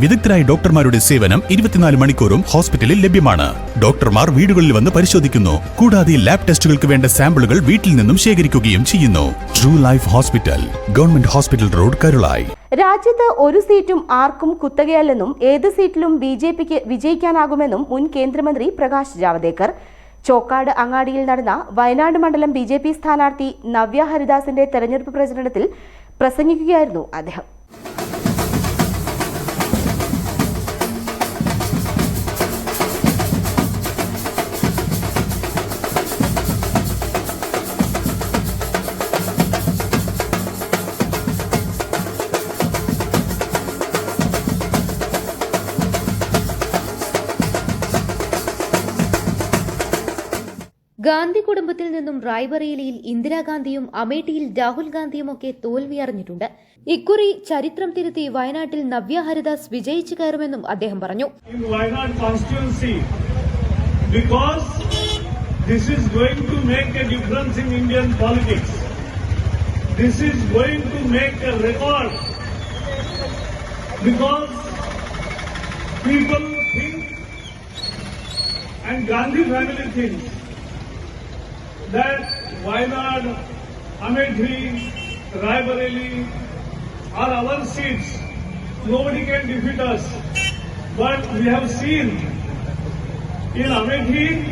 വിദഗ്ധരായ ഡോക്ടർമാരുടെ സേവനം ഇരുപത്തിനാല് മണിക്കൂറും ഹോസ്പിറ്റലിൽ ലഭ്യമാണ്. ഡോക്ടർമാർ വീടുകളിൽ വന്ന് പരിശോധിക്കുന്നു. കൂടാതെ ലാബ് ടെസ്റ്റുകൾക്ക് വേണ്ട സാമ്പിളുകൾ വീട്ടിൽ നിന്നും ശേഖരിക്കുകയും ചെയ്യുന്നു. True life hospital government hospital road Karulayi രാജ്യത്ത് ഒരു സീറ്റും ആർക്കും കുത്തകയല്ലെന്നും ഏത് സീറ്റിലും ബി ജെ പിക്ക് വിജയിക്കാനാകുമെന്നും മുൻ കേന്ദ്രമന്ത്രി പ്രകാശ് ജാവദേക്കർ. ചോക്കാട് അങ്ങാടിയിൽ നടന്ന വയനാട് മണ്ഡലം ബി സ്ഥാനാർത്ഥി നവ്യ ഹരിദാസിന്റെ തെരഞ്ഞെടുപ്പ് പ്രചരണത്തിൽ പ്രസംഗിക്കുകയായിരുന്നു അദ്ദേഹം. ഗാന്ധി കുടുംബത്തിൽ നിന്നും റായ്ബറേലിയിൽ ഇന്ദിരാഗാന്ധിയും അമേഠിയിൽ രാഹുൽ ഗാന്ധിയും ഒക്കെ തോൽവി അറിഞ്ഞിട്ടുണ്ട് ഇക്കുറി ചരിത്രം തിരുത്തി വയനാട്ടിൽ നവ്യ ഹരിദാസ് വിജയിച്ചു കയറുമെന്നും അദ്ദേഹം പറഞ്ഞു. And Gandhi family thinks that Wayanad, Amethi, Raebareli are our seats. Nobody can defeat us. But we have seen in Amethi,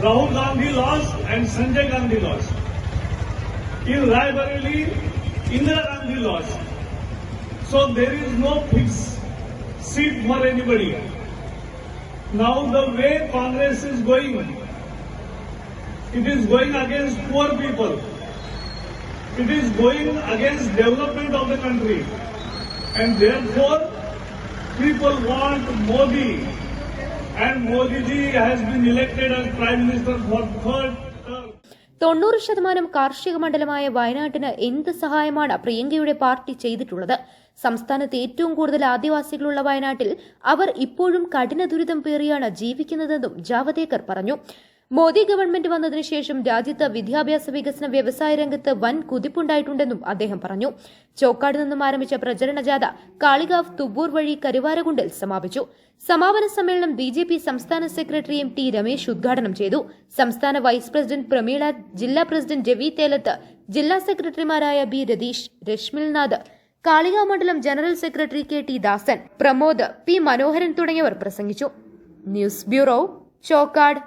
Rahul Gandhi lost and Sanjay Gandhi lost. In Raebareli, Indira Gandhi lost. So there is no fixed seat for anybody. Now the way Congress is going, it is going against poor people. It is going against development of the country. And therefore, people want Modi. And Modi ji has been elected as Prime Minister for third. തൊണ്ണൂറ് ശതമാനം കാർഷിക മണ്ഡലമായ വയനാട്ടിന് എന്ത് സഹായമാണ് പ്രിയങ്കയുടെ party ചെയ്തിട്ടുള്ളത് സംസ്ഥാനത്ത് ഏറ്റവും കൂടുതൽ ആദിവാസികളുള്ള വയനാട്ടിൽ അവർ ഇപ്പോഴും കഠിന ദുരിതം പേറിയാണ് ജീവിക്കുന്നതെന്നും ജാവദേക്കർ പറഞ്ഞു മോദി ഗവൺമെന്റ് വന്നതിനു ശേഷം രാജ്യത്ത് വിദ്യാഭ്യാസ വികസന വ്യവസായ രംഗത്ത് വൻ കുതിപ്പുണ്ടായിട്ടുണ്ടെന്നും അദ്ദേഹം പറഞ്ഞു. ചോക്കാട് നിന്നും ആരംഭിച്ച പ്രചരണ ജാഥ കാളികാവ് തുവ്വൂർ വഴി കരുവാരകുണ്ടിൽ സമാപിച്ചു. സമാപന സമ്മേളനം ബി ജെ പി സംസ്ഥാന സെക്രട്ടറി എം ടി രമേശ് ഉദ്ഘാടനം ചെയ്തു. സംസ്ഥാന വൈസ് പ്രസിഡന്റ് പ്രമീള ജില്ലാ പ്രസിഡന്റ് രവി തേലത്ത് ജില്ലാ സെക്രട്ടറിമാരായ ബി രതീഷ് രശ്മിൽനാഥ് കാളികാവ് മണ്ഡലം general secretary K T Dasan Pramod P Manoharan തുടങ്ങിയവർ പ്രസംഗിച്ചു. News bureau Chokkad.